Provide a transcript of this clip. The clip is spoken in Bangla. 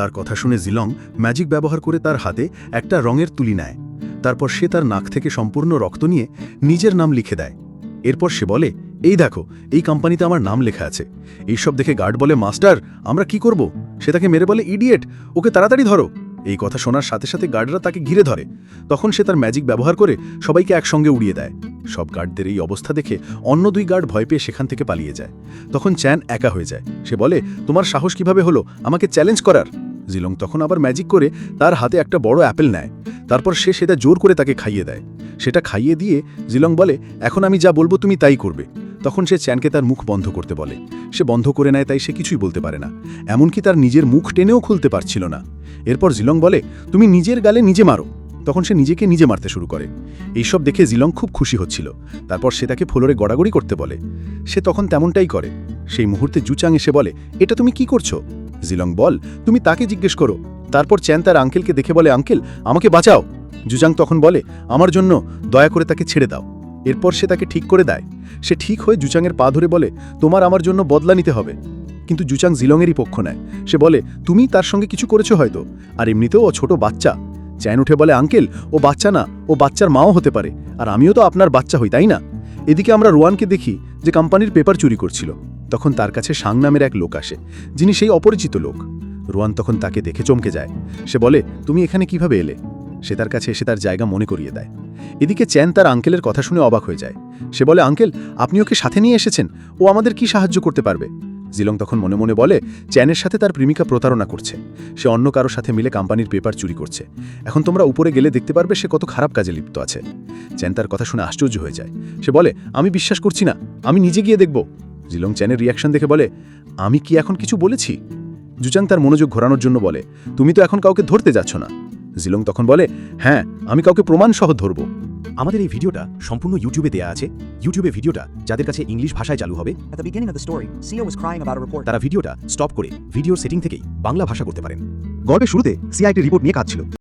তার কথা শুনে জিলং ম্যাজিক ব্যবহার করে তার হাতে একটা রঙের তুলি নেয়। তারপর সে তার নাক থেকে সম্পূর্ণ রক্ত নিয়ে নিজের নাম লিখে দেয়। এরপর সে বলে, এই দেখো, এই কোম্পানিতে আমার নাম লেখা আছে। এইসব দেখে গার্ড বলে, মাস্টার, আমরা কি করব? সে তাকে মেরে বলে, ইডিয়েট, ওকে তাড়াতাড়ি ধরো। এই কথা শোনার সাথে সাথে গার্ডরা তাকে ঘিরে ধরে। তখন সে তার ম্যাজিক ব্যবহার করে সবাইকে একসঙ্গে উড়িয়ে দেয়। সব গার্ডদের এই অবস্থা দেখে অন্য দুই গার্ড ভয় পেয়ে সেখান থেকে পালিয়ে যায়। তখন চ্যান একা হয়ে যায়। সে বলে, তোমার সাহস কীভাবে হলো? আমাকে চ্যালেঞ্জ করার। জিলং তখন আবার ম্যাজিক করে তার হাতে একটা বড় অ্যাপেল নেয়। তারপর সে সেটা জোর করে তাকে খাইয়ে দেয়। সেটা খাইয়ে দিয়ে জিলং বলে, এখন আমি যা বলব তুমি তাই করবে। তখন সে চ্যানকে তার মুখ বন্ধ করতে বলে। সে বন্ধ করে নেয়, তাই সে কিছুই বলতে পারে না। এমনকি তার নিজের মুখ টেনেও খুলতে পারছিল না। এরপর জিলং বলে, তুমি নিজের গালে নিজে মারো। তখন সে নিজেকে নিজে মারতে শুরু করে। এইসব দেখে জিলং খুব খুশি হচ্ছিল। তারপর সে তাকে ফ্লোরে গড়াগড়ি করতে বলে। সে তখন তেমনটাই করে। সেই মুহূর্তে জুচাং এসে বলে, এটা তুমি কি করছ? জিলং, বল, তুমি তাকে জিজ্ঞেস করো। তারপর চ্যান তার আঙ্কেলকে দেখে বলে, আঙ্কেল, আমাকে বাঁচাও। জুজাং তখন বলে, আমার জন্য দয়া করে তাকে ছেড়ে দাও। এরপর সে তাকে ঠিক করে দেয়। সে ঠিক হয়ে জুচাংয়ের পা ধরে বলে, তোমার আমার জন্য বদলা নিতে হবে। কিন্তু জুচাং জিলংয়েরই পক্ষ নেয়। সে বলে, তুমি তার সঙ্গে কিছু করেছ হয়তো। আর এমনিতেও ও ছোট বাচ্চা। চ্যান উঠে বলে, আঙ্কেল, ও বাচ্চা না, ও বাচ্চার মাও হতে পারে। আর আমিও তো আপনার বাচ্চা হই, তাই না? এদিকে আমরা রোয়ানকে দেখি যে কোম্পানির পেপার চুরি করছিল। তখন তার কাছে সাং নামের এক লোক আসে, যিনি সেই অপরিচিত লোক। রোয়ান তখন তাকে দেখে চমকে যায়। সে বলে, তুমি এখানে কীভাবে এলে? সে তার কাছে এসে তার জায়গা মনে করিয়ে দেয়। এদিকে চ্যান তার আঙ্কেলের কথা শুনে অবাক হয়ে যায়। সে বলে, আঙ্কেল, আপনি ওকে সাথে নিয়ে এসেছেন। ও আমাদের কি সাহায্য করতে পারবে? জিলং তখন মনে মনে বলে, চ্যানের সাথে তার প্রেমিকা প্রতারণা করছে। সে অন্য কারও সাথে মিলে কোম্পানির পেপার চুরি করছে। এখন তোমরা উপরে গেলে দেখতে পারবে সে কত খারাপ কাজে লিপ্ত আছে। চ্যান তার কথা শুনে আশ্চর্য হয়ে যায়। সে বলে, আমি বিশ্বাস করছি না। আমি নিজে গিয়ে দেখব। জিলং চ্যানের রিয়াকশন দেখে বলে আমি কি এখন কিছু বলেছি? জুচাং তার মনোযোগ ঘোরানোর জন্য বলে তুমি তো এখন কাউকে ধরতে যাচ্ছ না। জিলং তখন বলে হ্যাঁ আমি কাউকে প্রমাণ সহ ধরব। আমাদের এই ভিডিওটা সম্পূর্ণ ইউটিউবে দেয়া আছে। ইউটিউবে ভিডিওটা যাদের কাছে ইংলিশ ভাষায় চালু হবে. তারা ভিডিওটা স্টপ করে ভিডিওর সেটিং থেকেই বাংলা ভাষা করতে পারেন। গল্পের শুরুতে সিআইটি রিপোর্ট নিয়ে কাজ ছিল।